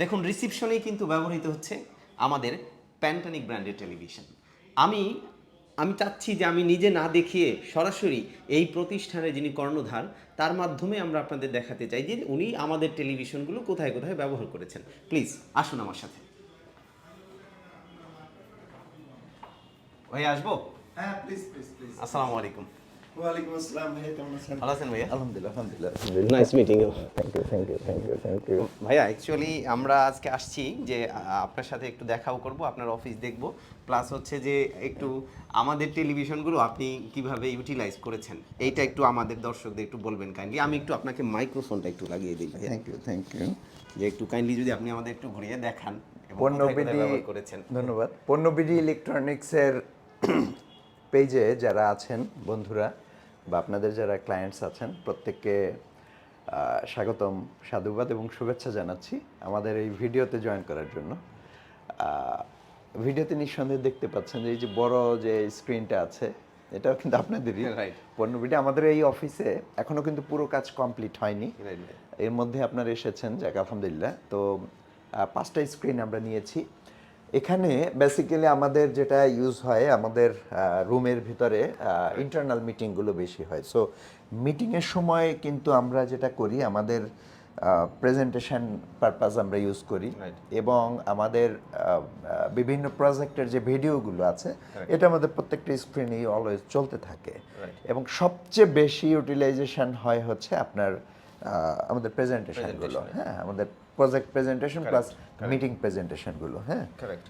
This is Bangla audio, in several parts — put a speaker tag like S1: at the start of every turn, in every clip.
S1: দেখুন রিসিপশনেই কিন্তু ব্যবহৃত হচ্ছে আমাদের প্যান্টানিক ব্র্যান্ডের টেলিভিশন আমি আমি চাচ্ছি যে আমি নিজে না দেখিয়ে সরাসরি এই প্রতিষ্ঠানে যিনি কর্ণধার তার মাধ্যমে আমরা আপনাদের দেখাতে চাই যে উনি আমাদের টেলিভিশনগুলো কোথায় কোথায় ব্যবহার করেছেন। প্লিজ আসুন আমার সাথে। ভাই আসব?
S2: হ্যাঁ প্লিজ প্লিজ প্লিজ
S1: আসসালামু আলাইকুম।
S2: ওয়ালাইকুম আসসালাম ভাই কেমন আছেন?
S1: ভালো আছেন ভাইয়া?
S2: আলহামদুলিল্লাহ আলহামদুলিল্লাহ।
S1: Nice meeting you
S2: thank you thank you thank you thank you
S1: ভাইয়া অ্যাকচুয়ালি আমরা আজকে আসছি যে আপনার সাথে একটু দেখাও করব আপনার অফিস দেখব। প্লাস হচ্ছে যে একটু আমাদের টেলিভিশনগুলো আপনি কীভাবে ইউটিলাইজ করেছেন এইটা একটু আমাদের দর্শকদের একটু বলবেন কাইন্ডলি আমি একটু আপনাকে মাইক্রোফোনটা একটু লাগিয়ে দিই
S2: থ্যাংক ইউ থ্যাংক ইউ
S1: যে একটু কাইন্ডলি যদি আপনি আমাদের একটু ঘুরিয়ে দেখান ব্যবহার করেছেন।
S2: ধন্যবাদ। পণ্যবিডি ইলেকট্রনিক্সের পেজে যারা আছেন বন্ধুরা বা আপনাদের যারা ক্লায়েন্টস আছেন প্রত্যেককে স্বাগতম সাধুবাদ এবং শুভেচ্ছা জানাচ্ছি আমাদের এই ভিডিওতে জয়েন করার জন্য। ভিডিওতে নিঃসন্দেহে দেখতে পাচ্ছেন যে এই যে বড় যে স্ক্রিনটা আছে এটাও কিন্তু আপনাদেরই।
S1: Right.
S2: পণ্যবিডি আমাদের এই অফিসে এখনও কিন্তু পুরো কাজ কমপ্লিট হয়নি. এর মধ্যে আপনারা এসেছেন যাক আলহামদুলিল্লাহ। তো পাঁচটা স্ক্রিন আমরা নিয়েছি। এখানে বেসিক্যালি আমাদের যেটা ইউজ হয় আমাদের রুমের ভিতরে ইন্টারনাল মিটিংগুলো বেশি হয়। সো মিটিংয়ের সময় কিন্তু আমরা যেটা করি আমাদের প্রেজেন্টেশন পারপাস আমরা ইউজ করি এবং আমাদের বিভিন্ন প্রজেক্টের যে ভিডিওগুলো আছে এটা আমাদের প্রত্যেকটা স্ক্রিনেই অলওয়েজ চলতে থাকে। এবং সবচেয়ে বেশি ইউটিলাইজেশন হয় হচ্ছে আপনার আমাদের প্রেজেন্টেশনগুলো হ্যাঁ আমাদের প্রজেক্ট প্রেজেন্টেশন প্লাস মিটিং প্রেজেন্টেশনগুলো হ্যাঁ?
S1: কারেক্ট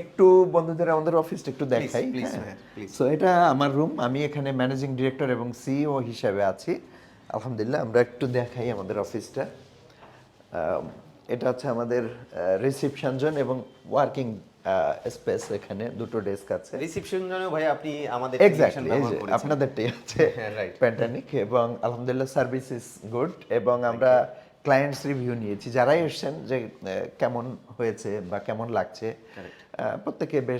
S2: একটু বন্ধুদের আমাদের অফিসটা একটু দেখাই
S1: please,
S2: হ্যাঁ. সো এটা আমার রুম আমি এখানে ম্যানেজিং ডিরেক্টর এবং সিইও হিসেবে আছি। আলহামদুলিল্লাহ আমরা একটু দেখাই আমাদের অফিসটা এটা হচ্ছে আমাদের রিসিপশন জোন এবং ওয়ার্কিং স্পেস এখানে দুটো ডেস্ক আছে।
S1: রিসিপশন জন্য ভাই আপনি আমাদের
S2: এক্স্যাক্টলি। আপনাদেরটাই আছে প্যান্টানিক এবং আলহামদুলিল্লাহ সার্ভিস ইজ গুড এবং আমরা ক্লায়েন্টস রিভিউ নিয়েছি যারাই এসছেন যে কেমন হয়েছে বা কেমন লাগছে প্রত্যেকে বেশ